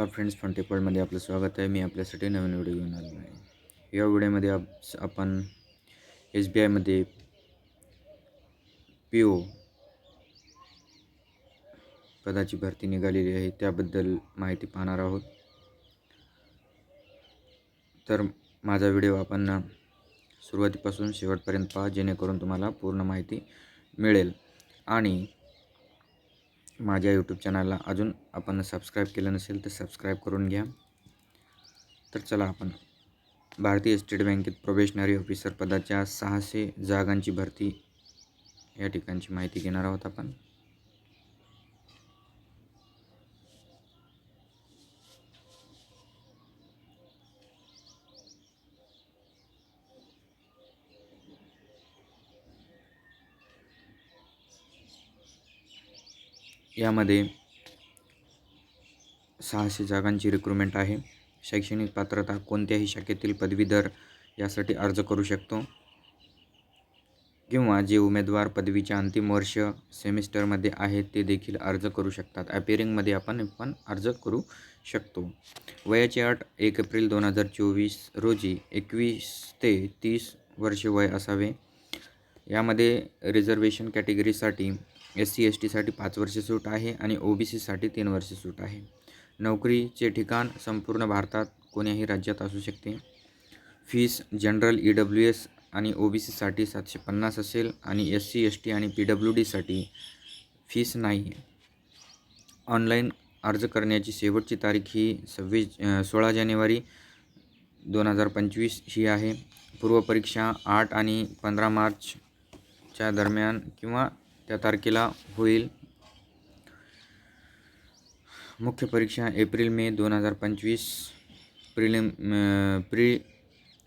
नमस्कार फ्रेंड्स फंटेपॉलमध्ये आपलं स्वागत आहे. मी आपल्यासाठी नवीन व्हिडिओ घेऊन आलो आहे. या व्हिडिओमध्ये आप आपण एस बी आयमध्ये पी ओ पदाची भरती निघालेली आहे. त्याबद्दल माहिती पाहणार आहोत. तर माझा व्हिडिओ आपण सुरुवातीपासून शेवटपर्यंत पहा जेणेकरून तुम्हाला पूर्ण माहिती मिळेल. आणि माझ्या यूट्यूब चॅनलला अजून आपण सबस्क्राईब केलं नसेल तर सबस्क्राईब करून घ्या. तर चला आपण भारतीय स्टेट बँकेत प्रोबेशनरी ऑफिसर पदाच्या सहाशे जागांची भरती या ठिकाणची माहिती घेणार आहोत आपण. यामध्ये सहाशे जागांची रिक्रुटमेंट आहे. शैक्षणिक पात्रता कोणत्याही शाखेतील पदवीधर यासाठी अर्ज करू शकतो. किंवा जे उमेदवार पदवीच्या अंतिम वर्ष सेमिस्टरमध्ये आहेत ते देखील अर्ज करू शकतात. ॲपेरिंगमध्ये आपण पण अर्ज करू शकतो. वयाची अट एक एप्रिल दोन हजार चोवीस रोजी एकवीस ते तीस वर्षे वय असावे. यामध्ये रिझर्वेशन कॅटेगरीसाठी एस सी एस टीसाठी पाच वर्षे सूट आहे आणि ओ बी सीसाठी तीन वर्षे सूट आहे. नोकरीचे ठिकाण संपूर्ण भारतात कोण्याही राज्यात असू शकते. Fees general E W S आणि ओ बी सीसाठी सातशे पन्नास असेल आणि एस सी एस टी आणि पी डब्ल्यू डीसाठी फीस नाही. ऑनलाईन अर्ज करण्याची शेवटची तारीख ही सव्वीस सोळा जानेवारी दोन हजार पंचवीस ही आहे. पूर्वपरीक्षा आठ आणि पंधरा मार्चच्या दरम्यान किंवा त्या तारखेला होईल. मुख्य परीक्षा एप्रिल मे दोन हजार पंचवीस. प्रिलिम प्री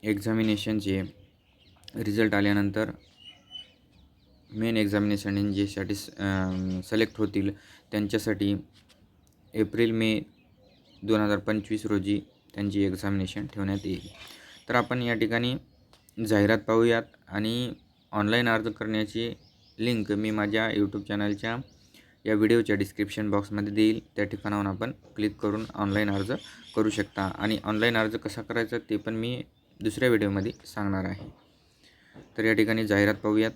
एक्झामिनेशनचे रिझल्ट आल्यानंतर मेन एक्झामिनेशन जे जेसाठी सिलेक्ट होतील. त्यांच्यासाठी एप्रिल मे दोन हजार पंचवीस रोजी त्यांची एक्झामिनेशन ठेवण्यात येईल. तर आपण या ठिकाणी जाहिरात पाहूयात आणि ऑनलाईन अर्ज करण्याची लिंक मी माझ्या यूट्यूब चॅनलच्या या व्हिडिओच्या डिस्क्रिप्शन बॉक्समध्ये देईल. त्या ठिकाणाहून आपण क्लिक करून ऑनलाईन अर्ज करू शकता. आणि ऑनलाईन अर्ज कसा करायचा ते पण मी दुसऱ्या व्हिडिओमध्ये सांगणार आहे. तर या ठिकाणी जाहिरात पाहूयात.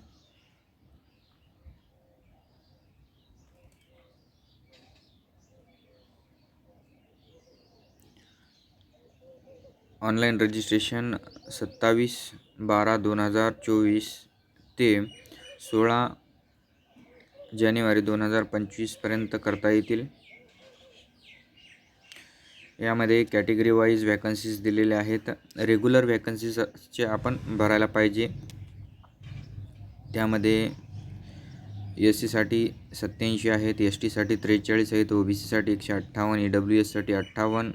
ऑनलाईन रजिस्ट्रेशन सत्तावीस बारा दोन हजार चोवीस ते सोळा जानेवारी दोन हजार पंचवीसपर्यंत करता येतील. यामध्ये कॅटेगरी वाईज वॅकन्सीज दिलेल्या आहेत. रेग्युलर वॅकन्सीजचे आपण भरायला पाहिजे. त्यामध्ये एस सीसाठी सत्याऐंशी आहेत एस टीसाठी त्रेचाळीस आहेत ओ बी सीसाठी एकशे अठ्ठावन्न ई डब्ल्यू एससाठी अठ्ठावन्न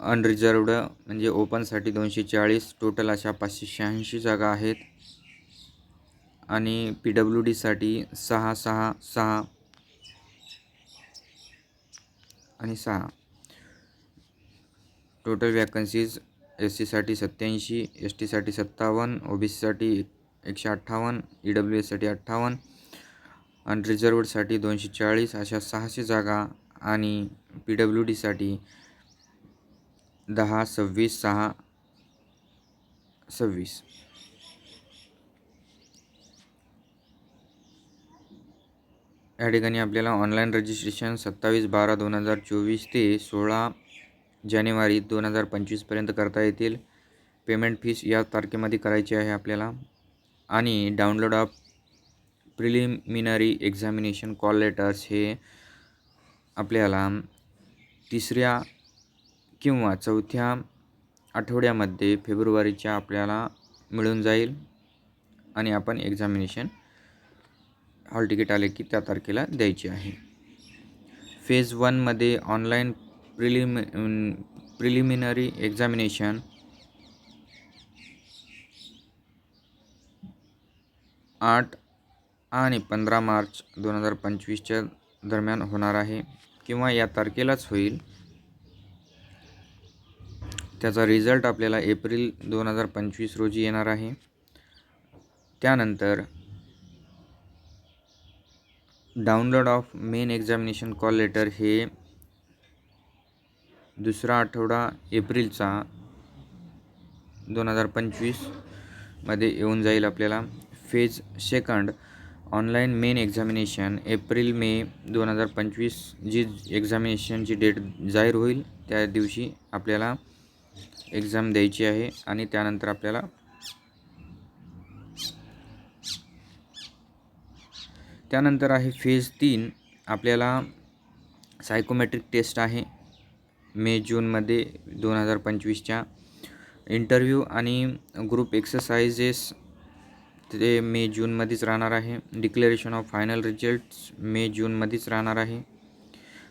अनरिझर्वड म्हणजे ओपनसाठी दोनशे चाळीस टोटल अशा पाचशे शहाऐंशी जागा आहेत. आणि पी डब्ल्यू डीसाठी सहा सहा सहा. आणि सहा. टोटल वॅकन्सीज एस सीसाठी सत्याऐंशी एस टीसाठी सत्तावन्न ओ बी सीसाठी एकशे अठ्ठावन्न ई डब्ल्यू एससाठी अठ्ठावन्न अनरिझर्वडसाठी दोनशे चाळीस अशा सहाशे जागा आणि पी डब्ल्यू डीसाठी दहा सव्वीस सहा सव्वीस. या ठिकाणी आपल्याला ऑनलाईन रजिस्ट्रेशन सत्तावीस बारा दोन हजार चोवीस ते सोळा जानेवारी दोन हजार पंचवीसपर्यंत करता येतील. पेमेंट फीस या तारखेमध्ये करायची आहे आपल्याला. आणि download of preliminary examination call letters हे आपल्याला तिसऱ्या किंवा चौथ्या आठवड्यामध्ये फेब्रुवारीच्या आपल्याला मिळून जाईल. आणि आपण एक्झामिनेशन हॉल तिकीट आले की त्या तारखेला द्यायची आहे. फेज वनमध्ये ऑनलाईन प्रिलिम प्रिलिमिनरी एक्झामिनेशन आठ आणि पंधरा मार्च दोन हजार पंचवीसच्या दरम्यान होणार आहे किंवा या तारखेलाच होईल. त्याचा रिझल्ट आपल्याला एप्रिल दोन हजार पंचवीस रोजी येणार आहे. त्यानंतर download of main examination call letter हे दुसरा आठवडा एप्रिलचा दोन हजार पंचवीसमध्ये येऊन जाईल आपल्याला. Phase second online main examination April May दोन हजार पंचवीस जी एक्झामिनेशनची डेट जाहीर होईल त्या दिवशी आपल्याला एक्झाम द्यायची आहे आणि त्यानंतर आपल्याला त्यानंतर आहे फेज तीन. आपल्याला सायकोमेट्रिक टेस्ट आहे. मे जूनमध्ये दोन हजार पंचवीसच्या. इंटरव्ह्यू आणि ग्रुप एक्सरसाइजेस ते मे जूनमध्येच राहणार आहे. Declaration of final results May जूनमध्येच राहणार आहे.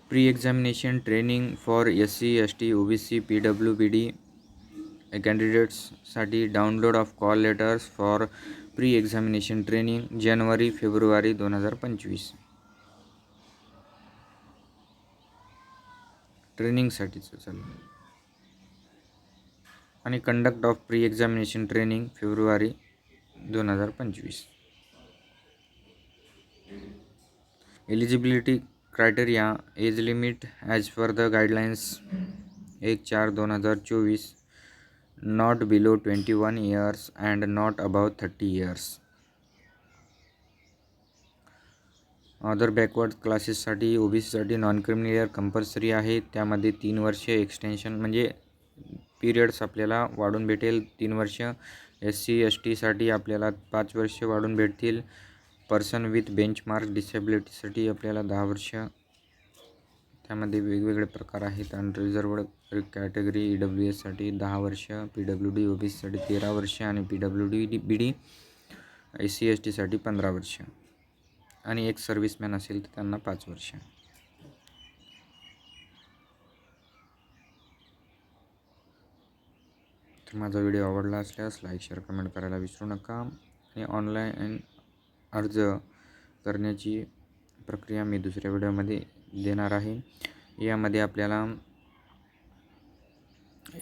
Pre examination training for S C S T O B C P W B D कॅन्डिडेट्ससाठी download of call letters for pre examination training January February दोन हजार पंचवीस. ट्रेनिंगसाठीचं चालू. आणि conduct of pre examination training February दोन हजार पंचवीस. Eligibility criteria age limit as per the guidelines एक चार दोन हजार चोवीस. Not below twenty one years and not above thirty years other backward क्लासेससाठी O B सीसाठी नॉन क्रिमिनल इयर कंपल्सरी आहे. त्यामध्ये तीन वर्षे एक्सटेन्शन म्हणजे पिरियड्स आपल्याला वाढून भेटेल. तीन वर्ष एस सी एस टीसाठी आपल्याला पाच वर्ष वाढून भेटतील. पर्सन विथ बेंचमार्क डिसेबिलिटीसाठी आपल्याला दहा वर्ष त्यामध्ये वेगवेगळे प्रकार आहेत. अनरिझर्वड कॅटेगरी ई डब्ल्यू एससाठी दहा वर्ष P W D O B सीसाठी तेरा वर्ष आणि P W D D B D A C S टीसाठी पंधरा वर्ष. आणि एक सर्व्हिसमॅन असेल तर त्यांना पाच वर्ष. तर माझा व्हिडिओ आवडला असल्यास लाईक शेअर कमेंट करायला विसरू नका. आणि ऑनलाईन अर्ज करण्याची प्रक्रिया मी दुसऱ्या व्हिडिओमध्ये देणार आहे. यामध्ये आपल्याला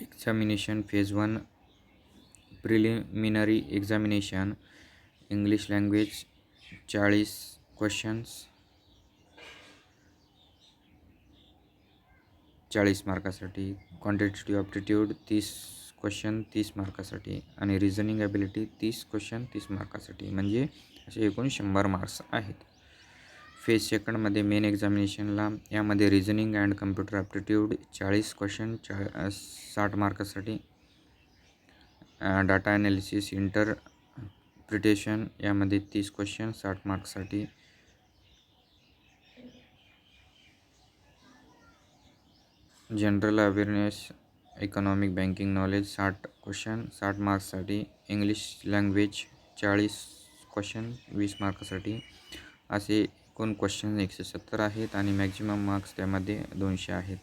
examination phase one preliminary examination English language चाळीस क्वेश्चन्स चाळीस मार्कासाठी क्वांटिटेटिव्ह ॲप्टिट्यूड तीस क्वेश्चन तीस मार्कासाठी आणि रिझनिंग ॲबिलिटी तीस क्वेश्चन तीस मार्कासाठी. म्हणजे असे एकूण शंभर मार्क्स आहेत. फेज सेकंडमध्ये मेन एक्झामिनेशनला यामध्ये रिझनिंग अँड कम्प्युटर ॲप्टिट्यूड चाळीस क्वेश्चन चा साठ मार्कासाठी डाटा ॲनालिसिस इंटर प्रिटेशन यामध्ये तीस क्वेश्चन साठ मार्क्ससाठी general awareness economic banking knowledge साठ क्वेश्चन साठ मार्क्ससाठी इंग्लिश लँग्वेज चाळीस क्वेश्चन वीस मार्कासाठी. असे एकूण क्वेश्चन एकशे सत्तर आहेत आणि मॅक्झिमम मार्क्स त्यामध्ये दोनशे आहेत.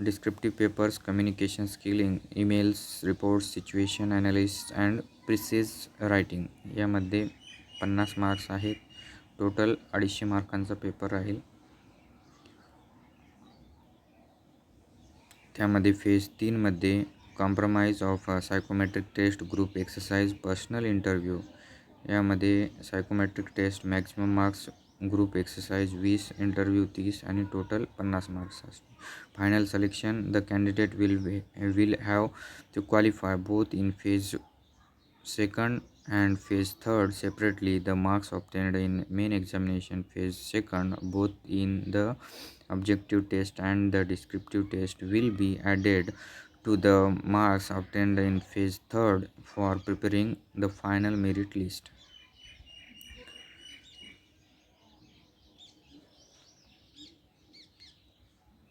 Descriptive papers communication skilling emails reports situation analyst and precis writing यामध्ये पन्नास मार्क्स आहेत. टोटल अडीचशे मार्कांचा पेपर राहील. त्यामध्ये फेज तीनमध्ये compromise of psychometric test group exercise personal interview यामध्ये psychometric test maximum marks group exercise वीस इंटरव्ह्यू तीस आणि टोटल पन्नास मार्क्स असते final selection the candidate will will have to qualify both in phase second and phase third separately the marks obtained in main examination phase second both in the objective test and the descriptive test will be added to the marks obtained in phase third for preparing the final merit list